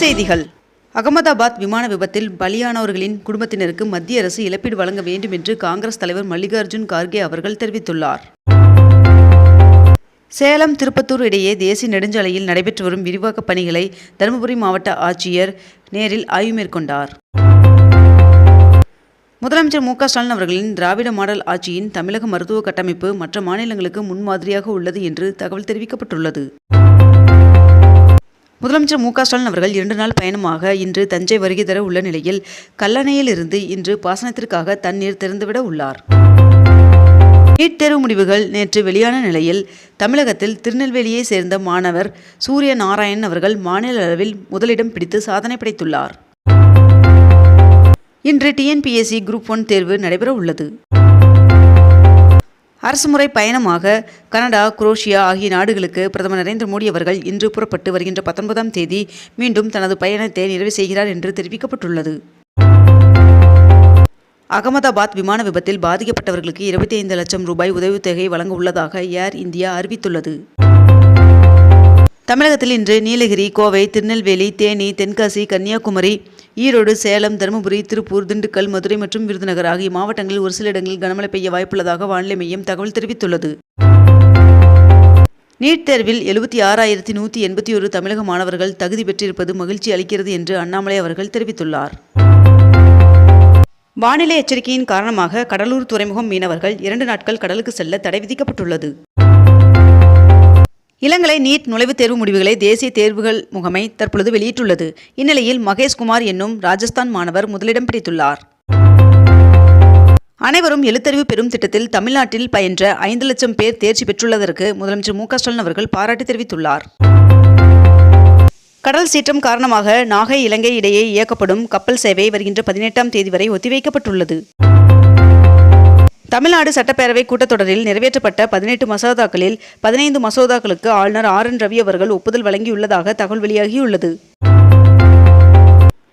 செய்திகள். அகமதாபாத் விமான விபத்தில் பலியானவர்களின் குடும்பத்தினருக்கு மத்திய அரசு இழப்பீடு வழங்க வேண்டும் என்று காங்கிரஸ் தலைவர் மல்லிகார்ஜுன் கார்கே அவர்கள் தெரிவித்துள்ளார். சேலம் திருப்பத்தூர் இடையே தேசிய நெடுஞ்சாலையில் நடைபெற்று வரும் விரிவாக்கப் பணிகளை தருமபுரி மாவட்ட ஆட்சியர் நேரில் ஆய்வு மேற்கொண்டார். முதலமைச்சர் மு க ஸ்டாலின் அவர்களின் திராவிட மாடல் ஆட்சியின் தமிழக மருத்துவ கட்டமைப்பு மற்ற மாநிலங்களுக்கு முன்மாதிரியாக உள்ளது என்று தகவல் தெரிவிக்கப்பட்டுள்ளது. முதலமைச்சர் மு க ஸ்டாலின் அவர்கள் இரண்டு நாள் பயணமாக இன்று தஞ்சை வருகை தர உள்ள நிலையில் கல்லணையில் இருந்து இன்று பாசனத்திற்காக தண்ணீர் திறந்துவிட உள்ளார். நீட் தேர்வு முடிவுகள் நேற்று வெளியான நிலையில் தமிழகத்தில் திருநெல்வேலியை சேர்ந்த மாணவர் சூரிய நாராயணன் அவர்கள் மாநில அளவில் முதலிடம் பிடித்து சாதனை படைத்துள்ளார். இன்று டிஎன்பிஎஸ்சி குரூப் ஒன் தேர்வு நடைபெற உள்ளது. அரசுமுறை பயணமாக கனடா குரோஷியா ஆகிய நாடுகளுக்கு பிரதமர் நரேந்திர மோடி அவர்கள் இன்று புறப்பட்டு வருகின்ற பத்தொன்பதாம் தேதி மீண்டும் தனது பயணத்தை நிறைவு செய்கிறார் என்று தெரிவிக்கப்பட்டுள்ளது. அகமதாபாத் விமான விபத்தில் பாதிக்கப்பட்டவர்களுக்கு இருபத்தி ஐந்து லட்சம் ரூபாய் உதவித்தொகை வழங்க உள்ளதாக ஏர் இந்தியா அறிவித்துள்ளது. தமிழகத்தில் இன்று நீலகிரி கோவை திருநெல்வேலி தேனி தென்காசி கன்னியாகுமரி ஈரோடு சேலம் தருமபுரி திருப்பூர் திண்டுக்கல் மதுரை மற்றும் விருதுநகர் ஆகிய மாவட்டங்களில் ஒரு சில இடங்களில் கனமழை பெய்ய வாய்ப்புள்ளதாக வானிலை மையம் தகவல் தெரிவித்துள்ளது. நீட் தேர்வில் எழுபத்தி ஆறாயிரத்தி நூற்றி எண்பத்தி ஒரு தமிழக மாணவர்கள் தகுதி பெற்றிருப்பது மகிழ்ச்சி அளிக்கிறது என்று அண்ணாமலை அவர்கள் தெரிவித்துள்ளார். வானிலை எச்சரிக்கையின் காரணமாக கடலூர் துறைமுகம் மீனவர்கள் இரண்டு நாட்கள் கடலுக்கு செல்ல தடை விதிக்கப்பட்டுள்ளது. இளங்கலை நீட் நுழைவுத் தேர்வு முடிவுகளை தேசிய தேர்வுகள் முகமை தற்பொழுது வெளியிட்டுள்ளது. இந்நிலையில் மகேஷ்குமார் என்னும் ராஜஸ்தான் மாணவர் முதலிடம் பிடித்துள்ளார். அனைவரும் எழுத்தறிவு பெறும் திட்டத்தில் தமிழ்நாட்டில் பயின்ற ஐந்து லட்சம் பேர் தேர்ச்சி பெற்றுள்ளதற்கு முதலமைச்சர் மு ஸ்டாலின் அவர்கள் பாராட்டு தெரிவித்துள்ளார். கடல் சீற்றம் காரணமாக நாகை இலங்கை இடையே இயக்கப்படும் கப்பல் சேவை வருகின்ற பதினெட்டாம் தேதி வரை ஒத்திவைக்கப்பட்டுள்ளது. தமிழ்நாடு சட்டப்பேரவை கூட்டத்தொடரில் நிறைவேற்றப்பட்ட பதினெட்டு மசோதாக்களில் பதினைந்து மசோதாக்களுக்கு ஆளுநர் ஆர் என் ரவி அவர்கள் ஒப்புதல் வழங்கியுள்ளதாக தகவல் வெளியாகியுள்ளது.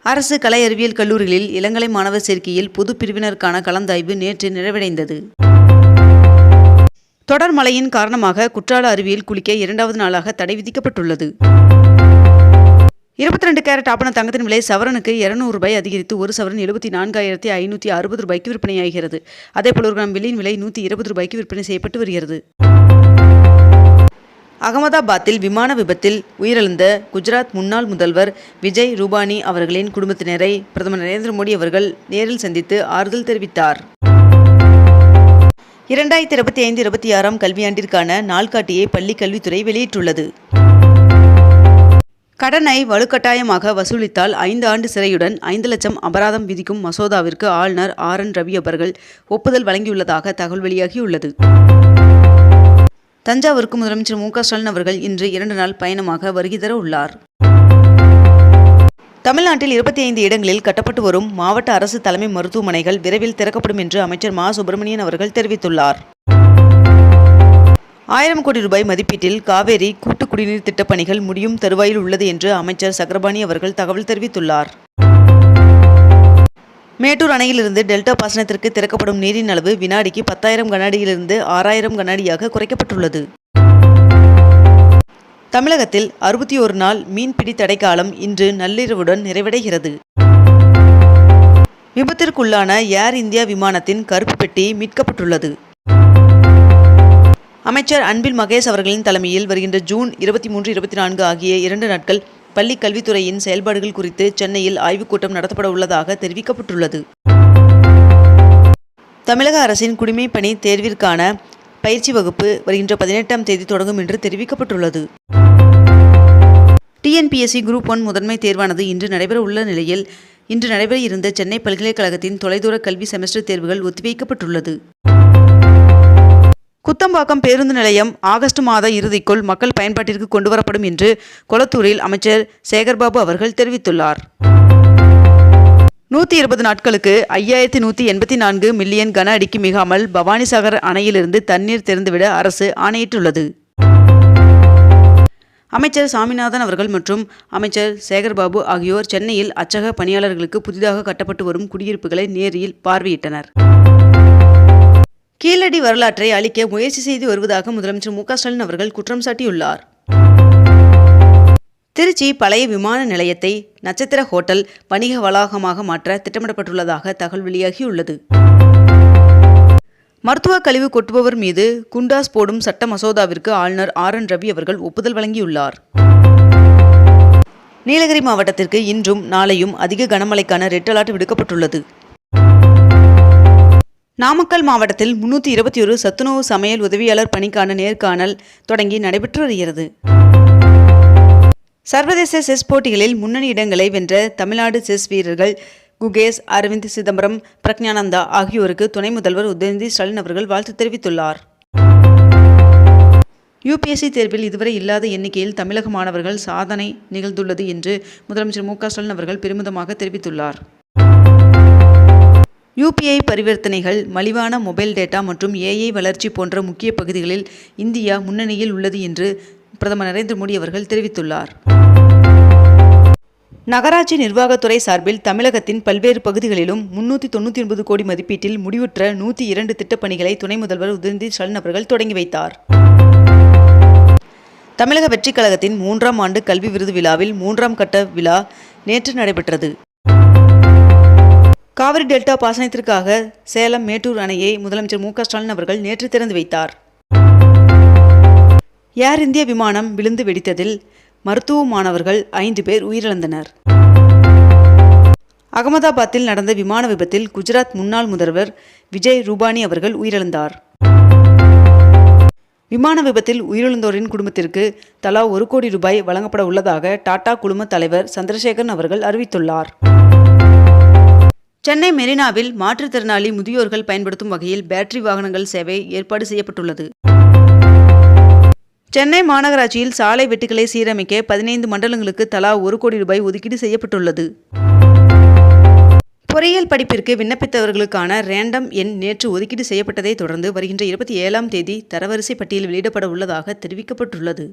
அரசு கலை அறிவியல் கல்லூரிகளில் இளங்கலை மாணவர் சேர்க்கையில் பொது பிரிவினருக்கான கலந்தாய்வு நேற்று நிறைவடைந்தது. தொடர் மழையின் காரணமாக குற்றால அருவியில் குளிக்க இரண்டாவது நாளாக தடை விதிக்கப்பட்டுள்ளது. இருபத்தி ரெண்டு கேரட் ஆப்பன தங்கத்தின் விலை சவரனுக்கு இருநூறு ரூபாய் அதிகரித்து ஒரு சவரன் எழுபத்தி நான்காயிரத்தி ஐநூற்றி அறுபது ரூபாய்க்கு விற்பனையாகிறது. அதேபோல் ஒரு கிராம் வெள்ளியின் விலை நூற்றி இருபது ரூபாய்க்கு விற்பனை செய்யப்பட்டு வருகிறது. அகமதாபாத்தில் விமான விபத்தில் உயிரிழந்த குஜராத் முன்னாள் முதல்வர் விஜய் ரூபானி அவர்களின் குடும்பத்தினரை பிரதமர் நரேந்திர மோடி அவர்கள் நேரில் சந்தித்து ஆறுதல் தெரிவித்தார். இரண்டாயிரத்தி இருபத்தி ஐந்து இருபத்தி ஆறாம் கல்வியாண்டிற்கான நாள்காட்டியை பள்ளி கல்வித்துறை வெளியிட்டுள்ளது. கடனை வலுக்கட்டாயமாக வசூலித்தால் ஐந்து ஆண்டு சிறையுடன் ஐந்து லட்சம் அபராதம் விதிக்கும் மசோதாவிற்கு ஆளுநர் ஆர். என். ரவி அவர்கள் ஒப்புதல் வழங்கியுள்ளதாக தகவல் வெளியாகியுள்ளது. தஞ்சாவூருக்கு முதலமைச்சர் மு. க. ஸ்டாலின் அவர்கள் இன்று இரண்டு நாள் பயணமாக வருகை தர உள்ளார். தமிழ்நாட்டில் இருபத்தி ஐந்து இடங்களில் கட்டப்பட்டு வரும் மாவட்ட அரசு தலைமை மருத்துவமனைகள் விரைவில் திறக்கப்படும் என்று அமைச்சர் மா. சுப்பிரமணியன் அவர்கள் தெரிவித்துள்ளார். ஆயிரம் கோடி ரூபாய் மதிப்பீட்டில் காவேரி கூட்டு குடிநீர் திட்டப் பணிகள் முடியும் தருவாயில் உள்ளது என்று அமைச்சர் சக்கரபாணி அவர்கள் தகவல் தெரிவித்துள்ளார். மேட்டூர் அணையிலிருந்து டெல்டா பாசனத்திற்கு திறக்கப்படும் நீரின் அளவு வினாடிக்கு பத்தாயிரம் கனஅடியிலிருந்து ஆறாயிரம் கனஅடியாக குறைக்கப்பட்டுள்ளது. தமிழகத்தில் அறுபத்தி ஒரு நாள் மீன்பிடி தடைக்காலம் இன்று நள்ளிரவுடன் நிறைவடைகிறது. விபத்திற்குள்ளான ஏர் இந்தியா விமானத்தின் கருப்பு பெட்டி மீட்கப்பட்டுள்ளது. அமைச்சர் அன்பில் மகேஷ் அவர்களின் தலைமையில் வருகின்ற ஜூன் இருபத்தி மூன்று இருபத்தி நான்கு ஆகிய இரண்டு நாட்கள் பள்ளி கல்வித்துறையின் செயல்பாடுகள் குறித்து சென்னையில் ஆய்வுக் கூட்டம் நடத்தப்பட உள்ளதாக தெரிவிக்கப்பட்டுள்ளது. தமிழக அரசின் குடிமைப்பணி தேர்விற்கான பயிற்சி வகுப்பு வருகின்ற பதினெட்டாம் தேதி தொடங்கும் என்று தெரிவிக்கப்பட்டுள்ளது. டிஎன்பிஎஸ்சி குரூப் ஒன் முதன்மை தேர்வானது இன்று நடைபெற உள்ள நிலையில் இன்று நடைபெற இருந்த சென்னை பல்கலைக்கழகத்தின் தொலைதூர கல்வி செமஸ்டர் தேர்வுகள் ஒத்திவைக்கப்பட்டுள்ளது. குத்தம்பாக்கம் பேருந்து நிலையம் ஆகஸ்ட் மாத இறுதிக்குள் மக்கள் பயன்பாட்டிற்கு கொண்டுவரப்படும் என்று கொளத்தூரில் அமைச்சர் சேகர்பாபு அவர்கள் தெரிவித்துள்ளார். நூற்றி இருபது நாட்களுக்கு ஐயாயிரத்தி நூற்றி எண்பத்தி நான்கு மில்லியன் கன அடிக்கு மிகாமல் பவானிசாகர் அணையிலிருந்து தண்ணீர் திறந்துவிட அரசு ஆணையிட்டுள்ளது. அமைச்சர் சாமிநாதன் அவர்கள் மற்றும் அமைச்சர் சேகர்பாபு ஆகியோர் சென்னையில் அச்சக பணியாளர்களுக்கு புதிதாக கட்டப்பட்டு வரும் குடியிருப்புகளை நேரில் பார்வையிட்டனர். கீழடி வரலாற்றை அழிக்க முயற்சி செய்து வருவதாக முதலமைச்சர் மு ஸ்டாலின் அவர்கள் குற்றம் சாட்டியுள்ளார். திருச்சி பழைய விமான நிலையத்தை நட்சத்திர ஹோட்டல் வணிக வளாகமாக மாற்ற திட்டமிடப்பட்டுள்ளதாக தகவல் வெளியாகியுள்ளது. மருத்துவ கழிவு கொட்டுபவர் மீது குண்டாஸ் போடும் சட்ட மசோதாவிற்கு ஆளுநர் ஆர் என் ரவி அவர்கள் ஒப்புதல் வழங்கியுள்ளார். நீலகிரி மாவட்டத்திற்கு இன்றும் நாளையும் அதிக கனமழைக்கான ரெட் அலர்ட் விடுக்கப்பட்டுள்ளது. நாமக்கல் மாவட்டத்தில் முன்னூற்றி இருபத்தி ஒரு சத்துணவு சமையல் உதவியாளர் பணிக்கான நேர்காணல் தொடங்கி நடைபெற்று வருகிறது. சர்வதேச செஸ் போட்டிகளில் முன்னணி இடங்களை வென்ற தமிழ்நாடு செஸ் வீரர்கள் குகேஷ் அரவிந்த் சிதம்பரம் பிரக்ஞானந்தா ஆகியோருக்கு துணை முதல்வர் உதயநிதி ஸ்டாலின் அவர்கள் வாழ்த்து தெரிவித்துள்ளார். யுபிஎஸ்சி தேர்வில் இதுவரை இல்லாத எண்ணிக்கையில் தமிழக மாணவர்கள் சாதனை நிகழ்ந்துள்ளது என்று முதலமைச்சர் மு க ஸ்டாலின் அவர்கள் பெருமிதமாக தெரிவித்துள்ளார். யூபிஐ பரிவர்த்தனைகள் மலிவான மொபைல் டேட்டா மற்றும் ஏஐ வளர்ச்சி போன்ற முக்கிய பகுதிகளில் இந்தியா முன்னணியில் உள்ளது என்று பிரதமர் நரேந்திர மோடி அவர்கள் தெரிவித்துள்ளார். நகராட்சி நிர்வாகத்துறை சார்பில் தமிழகத்தின் பல்வேறு பகுதிகளிலும் முன்னூற்றி தொண்ணூற்றி ஒன்பது கோடி மதிப்பீட்டில் முடிவுற்ற நூற்றி இரண்டு திட்டப்பணிகளை துணை முதல்வர் உதயநிதி ஸ்டாலின் அவர்கள் தொடங்கி வைத்தார். தமிழக வெற்றிக் கழகத்தின் மூன்றாம் ஆண்டு கல்வி விருது விழாவில் மூன்றாம் கட்ட விழா நேற்று நடைபெற்றது. காவிரி டெல்டா பாசனத்திற்காக சேலம் மேட்டூர் அணையை முதலமைச்சர் மு ஸ்டாலின் அவர்கள் நேற்று திறந்து வைத்தார். ஏர் இந்திய விமானம் விழுந்து வெடித்ததில் மருத்துவ மாணவர்கள் ஐந்து பேர் உயிரிழந்தனர். அகமதாபாத்தில் நடந்த விமான விபத்தில் குஜராத் முன்னாள் முதல்வர் விஜய் ரூபானி அவர்கள் உயிரிழந்தார். விமான விபத்தில் உயிரிழந்தோரின் குடும்பத்திற்கு தலா ஒரு கோடி ரூபாய் வழங்கப்பட உள்ளதாக டாடா குழும தலைவர் சந்திரசேகரன் அவர்கள் அறிவித்துள்ளார். சென்னை மெரினாவில் மாற்றுத்திறனாளி முதியோர்கள் பயன்படுத்தும் வகையில் பேட்டரி வாகனங்கள் சேவை ஏற்பாடு செய்யப்பட்டுள்ளது. சென்னை மாநகராட்சியில் சாலை வெட்டுக்களை சீரமைக்க பதினைந்து மண்டலங்களுக்கு தலா ஒரு கோடி ரூபாய் ஒதுக்கீடு செய்யப்பட்டுள்ளது. பொறியியல் படிப்பிற்கு விண்ணப்பித்தவர்களுக்கான ரேண்டம் எண் நேற்று ஒதுக்கீடு செய்யப்பட்டதை தொடர்ந்து வருகின்ற இருபத்தி ஏழாம் தேதி தரவரிசை பட்டியல் வெளியிடப்பட உள்ளதாக தெரிவிக்கப்பட்டுள்ளது.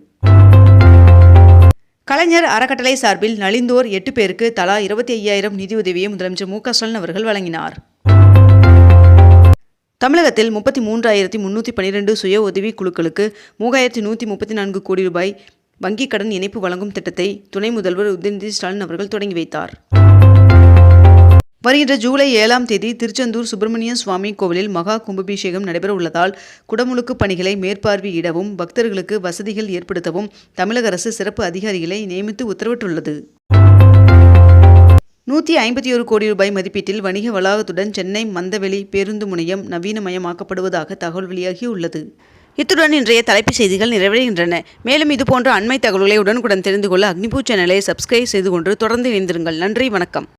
கலைஞர் அறக்கட்டளை சார்பில் நலிந்தோர் எட்டு பேருக்கு தலா இருபத்தி ஐயாயிரம் நிதியுதவியை முதலமைச்சர் மு க ஸ்டாலின் அவர்கள் வழங்கினார். தமிழகத்தில் முப்பத்தி மூன்றாயிரத்தி முன்னூற்றி பன்னிரெண்டு சுய உதவி குழுக்களுக்கு மூவாயிரத்தி நூற்றி முப்பத்தி நான்கு கோடி ரூபாய் வங்கிக் கடன் இணைப்பு வழங்கும் திட்டத்தை துணை முதல்வர் உதயநிதி ஸ்டாலின் அவர்கள் தொடங்கி வைத்தார். வருகின்ற ஜூலை ஏழாம் தேதி திருச்செந்தூர் சுப்பிரமணிய சுவாமி கோவிலில் மகா கும்பாபிஷேகம் நடைபெற உள்ளதால் குடமுழுக்கு பணிகளை மேற்பார்வையிடவும் பக்தர்களுக்கு வசதிகள் ஏற்படுத்தவும் தமிழக அரசு சிறப்பு அதிகாரிகளை நியமித்து உத்தரவிட்டுள்ளது. நூற்றி ஐம்பத்தி ஒரு கோடி ரூபாய் மதிப்பீட்டில் வணிக வளாகத்துடன் சென்னை மந்தவெளி பேருந்து முனையம் நவீனமயமாக்கப்படுவதாக தகவல் வெளியாகியுள்ளது. இத்துடன் இன்றைய தலைப்புச் செய்திகள் நிறைவடைகின்றன. மேலும் இதுபோன்ற அண்மை தகவல்களை உடனுக்குடன் தெரிந்து கொள்ள அக்னிபூ சேனலை சப்ஸ்கிரைப் செய்து கொண்டு தொடர்ந்து இணைந்திருங்கள். நன்றி வணக்கம்.